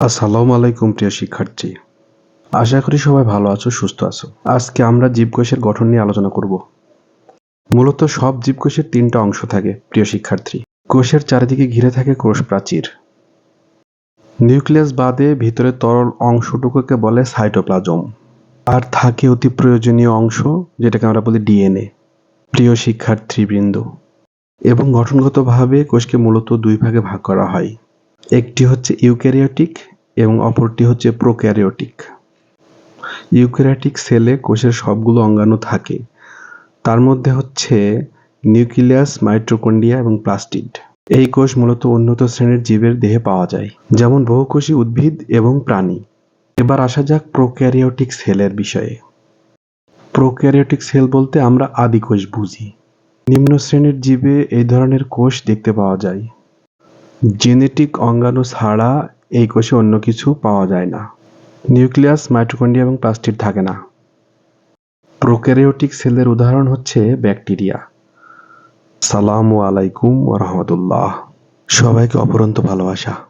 আসসালামু আলাইকুম, প্রিয় শিক্ষার্থী। আশা করি সবাই ভালো আছো, সুস্থ আছো। আজকে আমরা জীবকোষের গঠন নিয়ে আলোচনা করব। মূলত সব জীবকোষের তিনটা অংশ থাকে, প্রিয় শিক্ষার্থী। কোষের চারিদিকে ঘিরে থাকে কোষ প্রাচীর। নিউক্লিয়াস বাদে ভিতরে তরল অংশটুকুকে বলে সাইটোপ্লাজম। আর থাকে অতি প্রয়োজনীয় অংশ, যেটাকে আমরা বলি ডিএনএ, প্রিয় শিক্ষার্থীবৃন্দ। এবং গঠনগতভাবে কোষকে মূলত দুই ভাগে ভাগ করা হয়। একটি হচ্ছে ইউক্যারিওটিক এবং অপরটি হচ্ছে প্রোক্যারিওটিক। ইউক্যারিওটিক সেলে কোষের সবগুলো অঙ্গাণু থাকে। তার মধ্যে হচ্ছে নিউক্লিয়াস, মাইটোকন্ড্রিয়া এবং প্লাস্টিড। এই কোষ মূলত উন্নত শ্রেণির জীবের দেহে পাওয়া যায়, যেমন বহুকোষী উদ্ভিদ এবং প্রাণী। এবার আসা যাক প্রোক্যারিওটিক সেলের বিষয়ে। প্রোক্যারিওটিক সেল বলতে আমরা আদি কোষ বুঝি। নিম্ন শ্রেণির জীবে এই ধরনের কোষ দেখতে পাওয়া যায়। জেনেটিক অঙ্গাণু ছাড়া এই কোষে অন্য কিছু পাওয়া যায় না। নিউক্লিয়াস মাইটোকন্ডিয়া এবং প্লাস্টিড থাকে না। প্রোক্যারিওটিক সেলের উদাহরণ হচ্ছে ব্যাকটেরিয়া। সালামু আলাইকুম রহমতুল্লাহ। সবাইকে অপরন্ত ভালোবাসা।